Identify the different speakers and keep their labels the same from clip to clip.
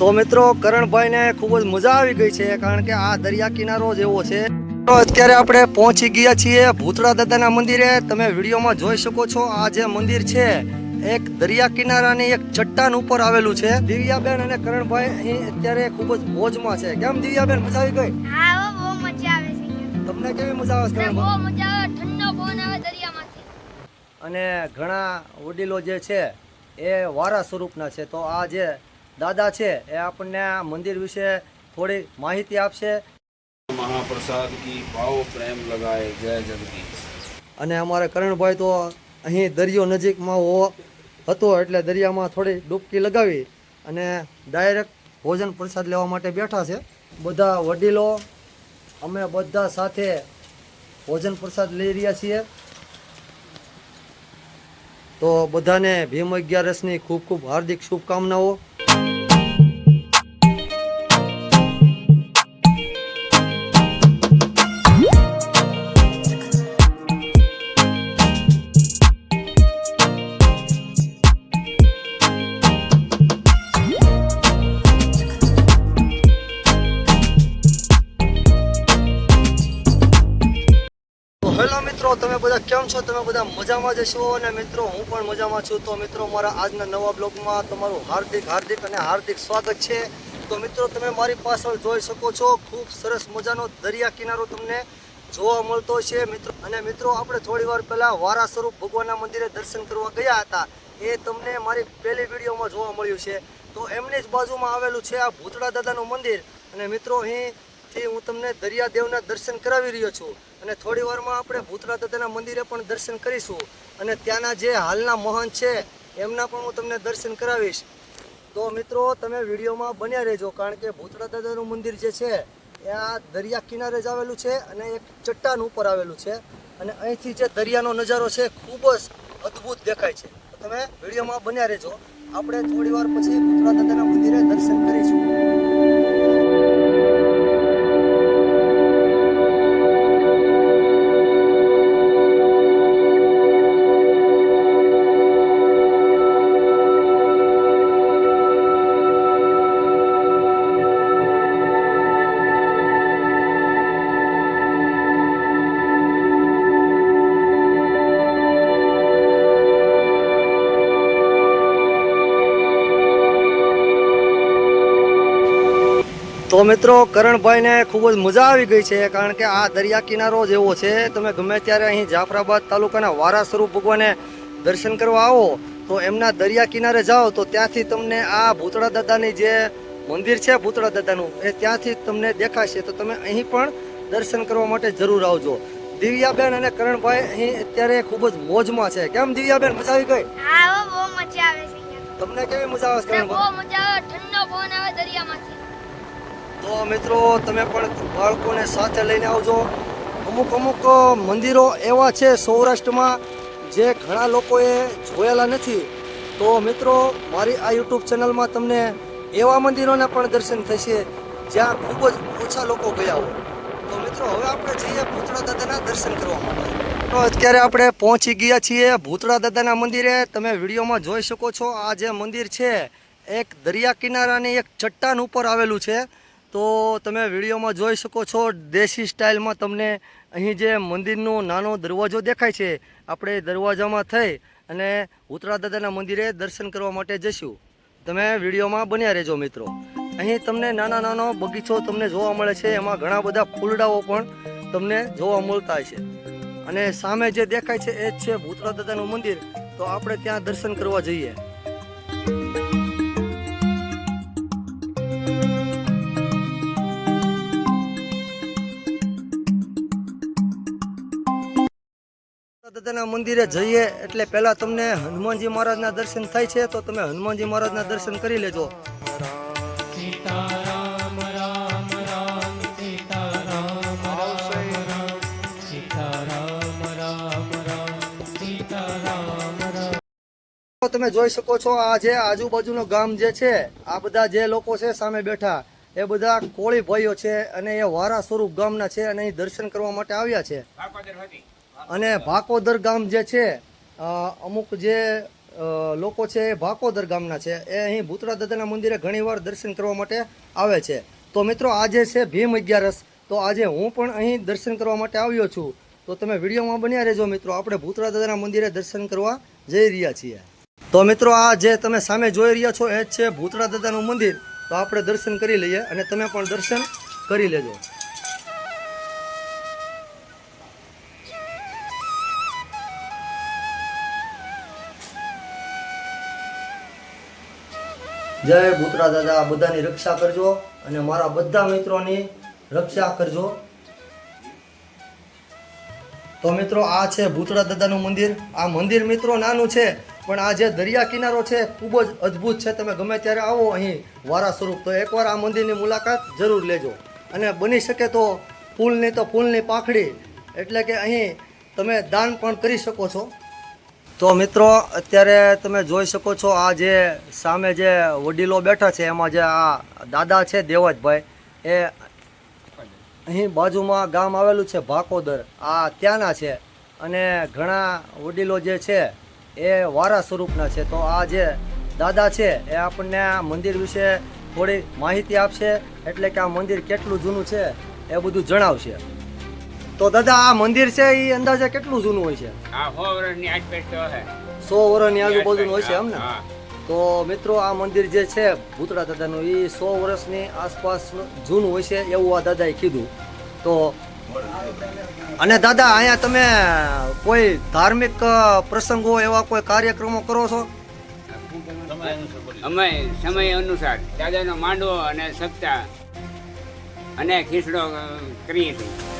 Speaker 1: તો મિત્રો કરણભાઈને ખૂબ જ મજા આવી ગઈ છે કારણ કે આ દરિયા કિનારો જ એવો છે. તો અત્યારે આપણે પહોંચી ગયા છીએ ભૂતળા દાદાના મંદિરે. તમે વિડીયોમાં જોઈ શકો છો આ જે મંદિર છે એક દરિયા કિનારાની એક ચટ્ટાન ઉપર આવેલું છે. દિવ્યાબેન અને કરણભાઈ અહીં અત્યારે ખૂબ જ મોજમાં છે. કેમ દિવ્યાબેન મજા આવી ગઈ. તમને કેવી મજા આવે છે કરણભાઈ? અને ઘણા વડીલો જે છે એ વારા સ્વરૂપના છે. તો આ જે દાદા છે એ આપણને આ મંદિર વિશે થોડી માહિતી આપશે.
Speaker 2: મહાપ્રસાદ કી ભાવ પ્રેમ લગાય જય જગદીશ.
Speaker 1: અને અમારે કરણભાઈ તો અહીં દરિયો નજીકમાં હો હતો એટલે દરિયામાં થોડી ડૂબકી લગાવી અને ડાયરેક્ટ ભોજન પ્રસાદ લેવા માટે બેઠા છે. બધા વડીલો અમે બધા સાથે ભોજન પ્રસાદ લઈ રહ્યા છીએ. તો બધાને ભીમ અગિયારસની ખૂબ ખૂબ હાર્દિક શુભકામનાઓ. છો? તમે બધા મજામાં જ છો અને મિત્રો, હું પણ મજામાં છું. તો મિત્રો, મારા આજના નવા બ્લોગમાં તમારું હાર્દિક હાર્દિક અને હાર્દિક સ્વાગત છે. તો મિત્રો, તમે મારી પાછળ જોઈ શકો છો, ખૂબ સરસ મજાનો દરિયા કિનારો તમને જોવા મળતો છે, મિત્રો. અને મિત્રો, આપણે થોડી વાર પહેલાં વારા સ્વરૂપ ભગવાનના મંદિરે દર્શન કરવા ગયા હતા. એ તમને મારી પહેલી વિડીયોમાં જોવા મળ્યું છે. તો એમની જ બાજુમાં આવેલું છે આ ભૂતળા દાદાનું મંદિર. અને મિત્રો અહીંથી હું તમને દરિયાદેવના દર્શન કરાવી રહ્યો છું અને થોડી વારમાં આપણે ભૂતળા દાદાના મંદિરે પણ દર્શન કરીશું. અને ત્યાંના જે હાલના મહંત છે, એમના પણ હું તમને દર્શન કરાવીશ. તો મિત્રો, તમે વિડીયોમાં બન્યા રહેજો, કારણ કે ભૂતળા દાદાનું મંદિર જે છે, એ આ દરિયા કિનારે જ આવેલું છે અને એક ચટ્ટાન ઉપર આવેલું છે. અને અહીંથી જે દરિયાનો નજારો છે, ખૂબ જ અદ્ભુત દેખાય છે. તો તમે વિડીયોમાં બન્યા રહેજો. આપણે થોડી વાર પછી ભૂતળા દાદાના મંદિરે દર્શન કરીશું. તો મિત્રો કરણભાઈને ખૂબ જ મજા આવી ગઈ છે કારણ કે આ દરિયા કિનારો જ એવો છે. તમે ગમે ત્યારે અહીં જાફરાબાદ તાલુકાના વારા સ્વરૂપ ભગવાને દર્શન કરવા આવો તો એમના દરિયા કિનારે જાઓ તો ત્યાંથી તમને આ ભૂતળા દાદાની જે મંદિર છે ભૂતળા દાદાનું એ ત્યાંથી તમને દેખાશે. તો તમે અહીં પણ દર્શન કરવા માટે જરૂર આવજો. દિવ્યાબેન અને કરણભાઈ અહીં અત્યારે ખૂબ જ મોજમાં છે. કેમ દિવ્યાબેન મજા આવી ગઈ?
Speaker 3: હા બહુ મજા આવે છે
Speaker 1: તમને કેવી મજા આવે છે
Speaker 3: બહુ મજા આવે ઠંડો પવન આવે દરિયામાંથી.
Speaker 1: તો મિત્રો, તમે પણ બાળકોને સાથે લઈને આવજો. અમુક અમુક મંદિરો એવા છે સૌરાષ્ટ્રમાં જે ઘણા લોકોએ જોયેલા નથી. તો મિત્રો, મારી આ યુટ્યુબ ચેનલમાં તમને એવા મંદિરોના પણ દર્શન થશે જ્યાં ખૂબ જ ઓછા લોકો ગયા હોય. તો મિત્રો, હવે આપણે જઈએ ભૂતળા દાદાના દર્શન કરવા માટે. તો અત્યારે આપણે પહોંચી ગયા છીએ ભૂતળા દાદાના મંદિરે. તમે વિડીયોમાં જોઈ શકો છો, આ જે મંદિર છે, એક દરિયા કિનારાની એક ચટ્ટાન ઉપર આવેલું છે. તો તમે વિડીયોમાં જોઈ શકો છો દેશી સ્ટાઇલમાં તમને અહીં જે મંદિરનો નાનો દરવાજો દેખાય છે, આપણે દરવાજામાં થઈ અને ઉતરા દાદાના મંદિરે દર્શન કરવા માટે જઈશું. તમે વિડીયોમાં બન્યા રહેજો મિત્રો. અહીં તમને નાના નાનો બગીચો તમને જોવા મળે છે, એમાં ઘણા બધા ફૂલડાઓ પણ તમને જોવા મળતા છે અને સામે જે દેખાય છે એ જ છે ભૂતરા દાદાનું મંદિર, તો આપણે ત્યાં દર્શન કરવા જઈએ. દાદાના મંદિરે જઈએ એટલે પહેલાં તમને હનુમાનજી મહારાજના દર્શન થાય છે, તો તમે હનુમાનજી મહારાજના દર્શન કરી લેજો. તમે જોઈ શકો છો, આ જે આજુબાજુનો ગામ જે છે, આ બધા જે લોકો છે સામે બેઠા, એ બધા કોળી ભાઈઓ છે અને એ વારા સ્વરૂપ ગામના છે અને અહીં દર્શન કરવા માટે આવ્યા છે. અને ભાકોદર ગામ જે છે અમુક જે લોકો છે એ ભાકોદર ગામના છે. એ અહીં ભૂતળા દાદાના મંદિરે ઘણીવાર દર્શન કરવા માટે આવે છે. તો મિત્રો આજે છે ભીમ અગિયારસ. તો આજે હું પણ અહીં દર્શન કરવા માટે આવ્યો છું. તો તમે વિડીયોમાં બન્યા રહેજો મિત્રો. આપણે ભૂતળા દાદાના મંદિરે દર્શન કરવા જઈ રહ્યા છીએ. તો મિત્રો આ જે તમે સામે જોઈ રહ્યા છો એ છે ભૂતળા દાદાનું મંદિર. તો આપણે દર્શન કરી લઈએ અને તમે પણ દર્શન કરી લેજો. જય ભૂતરા દાદા, બધાની રક્ષા કરજો અને મારા બધા મિત્રોની રક્ષા કરજો. તો મિત્રો, આ છે ભૂતળા દાદાનું મંદિર. આ મંદિર મિત્રો નાનું છે, પણ આ જે દરિયા કિનારો છે, ખૂબ જ અદ્ભુત છે. તમે ગમે ત્યારે આવો, અહીં વારા સ્વરૂપ. તો એકવાર આ મંદિરની મુલાકાત જરૂર લેજો. અને બની શકે તો ફૂલની તો ફૂલની પાંખડી, એટલે કે અહીં તમે દાન પણ કરી શકો છો. તો મિત્રો, અત્યારે તમે જોઈ શકો છો આ જે સામે જે વડીલો બેઠા છે, એમાં જે આ દાદા છે દેવજભાઈ એ અહીં બાજુમાં ગામ આવેલું છે ભાકોદર. આ ત્યાંના છે અને ઘણા વડીલો જે છે એ વારા સ્વરૂપના છે. તો આ જે દાદા છે એ આપણને આ મંદિર વિશે થોડી માહિતી આપશે, એટલે કે આ મંદિર કેટલું જૂનું છે એ બધું જણાવશે. તો દાદા આ મંદિર છે એ અંદાજે કેટલું જૂનું હોય છે?
Speaker 4: આ સો વર્ષની આસપાસ તો હે.
Speaker 1: સો વર્ષની આજુબાજુનું હોય છે એમ ને? તો મિત્રો આ મંદિર જે છે ભૂતળા દાદાનું એ સો વર્ષની આસપાસ જૂનું હોય છે એવું આ દાદાએ કીધું. તો અને દાદા અહીંયા તમે કોઈ ધાર્મિક પ્રસંગો એવા કોઈ કાર્યક્રમો કરો છો?
Speaker 4: અમે સમય અનુસાર દાદાનો માંડવો અને સપ્તાહ અને ખીચડો અ, કરીએ છીએ.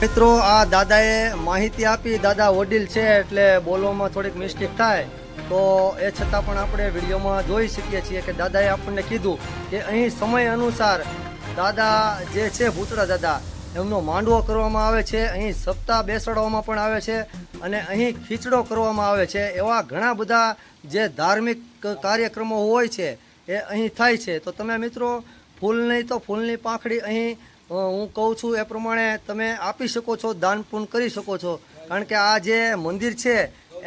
Speaker 1: મિત્રો, આ દાદાએ માહિતી આપી. દાદા વડીલ છે એટલે બોલવામાં થોડીક મિસ્ટેક થાય. તો એ છતાં પણ આપણે વિડીયોમાં જોઈ શકીએ છીએ કે દાદાએ આપણને કીધું કે અહીં સમય અનુસાર દાદા જે છે, ભૂતરા દાદા, એમનો માંડવો કરવામાં આવે છે, અહીં સપ્તાહ બેસાડવામાં પણ આવે છે અને અહીં ખીચડો કરવામાં આવે છે. એવા ઘણા બધા જે ધાર્મિક કાર્યક્રમો હોય છે, એ અહીં થાય છે. તો તમે મિત્રો ફૂલ નહીં તો ફૂલની પાંખડી અહીં હું કહું છું એ પ્રમાણે તમે આપી શકો છો, દાન પૂર્ણ કરી શકો છો. કારણ કે આ જે મંદિર છે,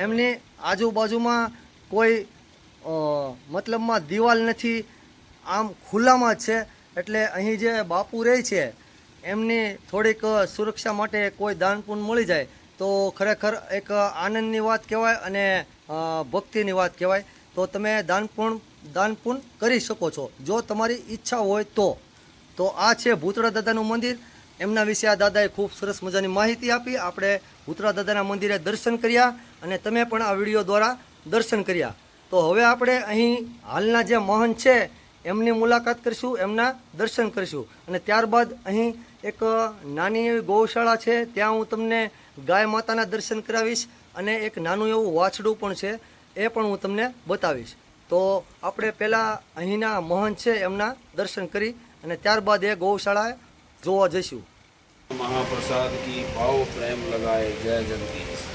Speaker 1: એમની આજુબાજુમાં કોઈ મતલબમાં દિવાલ નથી, આમ ખુલ્લામાં જ છે. એટલે અહીં જે બાપુ રહે છે, એમની થોડીક સુરક્ષા માટે કોઈ દાન પૂર્ણ મળી જાય, તો ખરેખર એક આનંદની વાત કહેવાય અને ભક્તિની વાત કહેવાય. તો તમે દાન પૂર્ણ દાન પૂર્ણ કરી શકો છો. જો તમારી ઈચ્છા હોય તો. તો આ છે ભૂતળા દાદાનું મંદિર. એમના વિશે આ દાદાએ ખૂબ સરસ મજાની માહિતી આપી. આપણે ભૂતળા દાદાના મંદિરે દર્શન કર્યા અને તમે પણ આ વીડિયો દ્વારા દર્શન કર્યા. તો હવે આપણે અહીં હાલના જે મહંત છે, એમની મુલાકાત કરીશું, એમના દર્શન કરીશું. અને ત્યારબાદ અહીં એક નાની એવી ગૌશાળા છે, ત્યાં હું તમને ગાય માતાના દર્શન કરાવીશ અને એક નાનું એવું વાછડું પણ છે, એ પણ હું તમને બતાવીશ. તો આપણે પહેલાં અહીંના મહંત છે, એમના દર્શન કરી અને ત્યારબાદ એ ગૌશાળાએ જોવા જઈશું.
Speaker 2: મહાપ્રસાદ કી ભાવ પ્રેમ લગાય જય જગદીશ.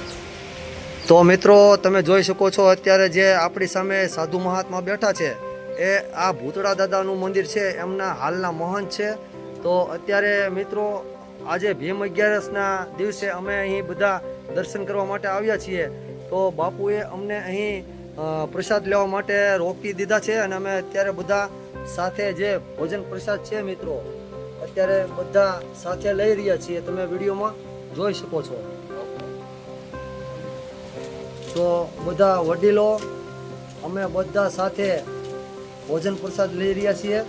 Speaker 1: તો મિત્રો તમે જોઈ શકો છો અત્યારે જે આપણી સામે સાધુ મહાત્મા બેઠા છે એ આ ભૂતળા દાદાનું મંદિર છે એમના હાલના મહંત છે. તો અત્યારે મિત્રો આજે ભીમ અગિયારસના દિવસે અમે અહીં બધા દર્શન કરવા માટે આવ્યા છીએ. તો બાપુએ અમને અહીં પ્રસાદ લેવા માટે રોકી દીધા છે અને અમે અત્યારે બધા સાથે જે ભોજન પ્રસાદ છે મિત્રો, અત્યારે બધા સાથે લઈ રહ્યા છીએ. તમે વિડીયોમાં જોઈ શકો છો. તો બધા વડીલો, અમે બધા સાથે ભોજન પ્રસાદ લઈ રહ્યા છીએ.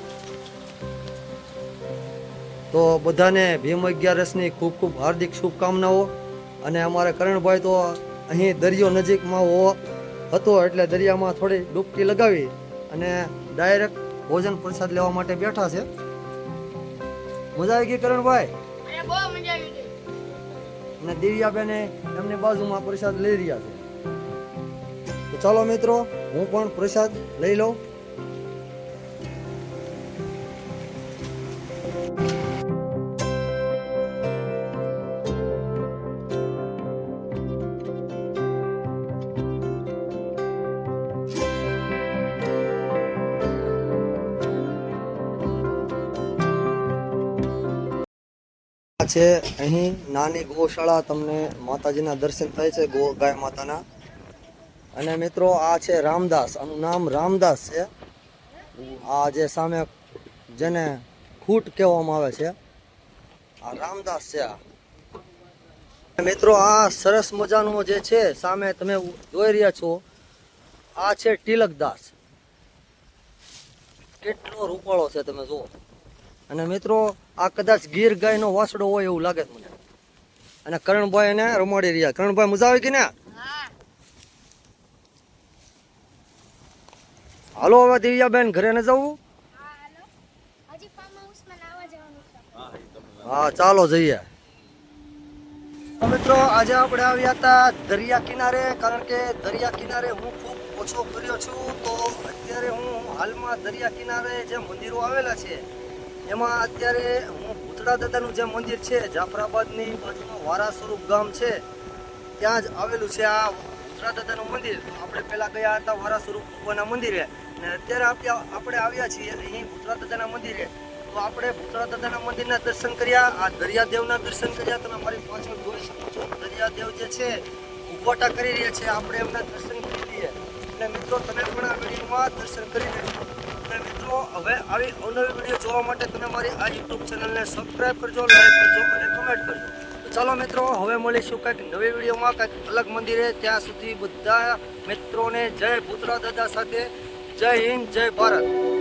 Speaker 1: તો બધાને ભીમ અગિયારસની ખૂબ ખૂબ હાર્દિક શુભકામનાઓ. અને અમારે કરણભાઈ તો અહીં દરિયો નજીકમાં હો હતો એટલે દરિયામાં થોડી ડૂબકી લગાવી અને ડાયરેક્ટ ભોજન પ્રસાદ લેવા માટે બેઠા છે. મજા આવી ગઈ કરણભાઈ?
Speaker 3: અને
Speaker 1: દિવ્યાબેને એમની બાજુમાં પ્રસાદ લઈ રહ્યા છે. તો ચાલો મિત્રો હું પણ પ્રસાદ લઈ લઉં. છે અહીં નાની ગૌશાળા, તમને માતાજીના દર્શન થાય છે ગો, ગાય માતાના. અને મિત્રો આ છે રામદાસ, આનું નામ રામદાસ છે. આ જે સામે જેને ખૂટ કહેવામાં આવે છે, આ રામદાસ છે આ. મિત્રો આ સરસ મજાનું જે છે, સામે તમે જોઈ રહ્યા છો, આ છે તિલકદાસ. કેટલો રૂપાળો છે તમે જુઓ. અને મિત્રો, આ કદાચ ગીર ગાયનો વાસડો હોય એવું લાગે મને. અને કરણભાઈ એને રમાડી રહ્યા. કરણભાઈ, મજા આવી કે ને? હાલો હવે દિવ્યાબેન, ઘરે ન જવું
Speaker 3: હા,
Speaker 1: ચાલો જઈએ. મિત્રો, આજે આપણે આવ્યા હતા દરિયા કિનારે, કારણ કે દરિયા કિનારે હું ખૂબ ઓછો ફર્યો છું. તો અત્યારે હું હાલમાં દરિયા કિનારે જે મંદિરો આવેલા છે એમાં અત્યારે હું ભૂતળા દાદાનું જે મંદિર છે, જાફરાબાદની બાજુમાં વારા સ્વરૂપ ગામ છે, ત્યાં જ આવેલું છે આ ભૂતળા દાદાનું મંદિર. આપણે પહેલાં ગયા હતા વારા સ્વરૂપ ભગવાનના મંદિરે અને અત્યારે આપણે આપણે આવ્યા છીએ અહીં ભૂતળા દાદાના મંદિરે. તો આપણે ભૂતળા દાદાના મંદિરના દર્શન કર્યા, આ દરિયાદેવના દર્શન કર્યા. તમે મારી પાછળ જોઈ શકો છો, દરિયાદેવ જે છે ઉભોટા કરી રહ્યા છે. આપણે એમના દર્શન કરી લઈએ. અને મિત્રો, તમે પણ આ વિડીયોમાં દર્શન કરી લેજો. અને મિત્રો. હવે આવી અવનવી વીડિયો જોવા માટે તમે મારી આ યુટ્યુબ ચેનલને સબસ્ક્રાઈબ કરજો લાઈક કરજો અને કમેન્ટ કરજો. ચાલો મિત્રો, હવે મળીશું કંઈક નવી વિડીયોમાં, કંઈક અલગ મંદિરે. ત્યાં સુધી બધા મિત્રોને જય ભૂતરા દાદા સાથે. જય હિન્દ, જય ભારત.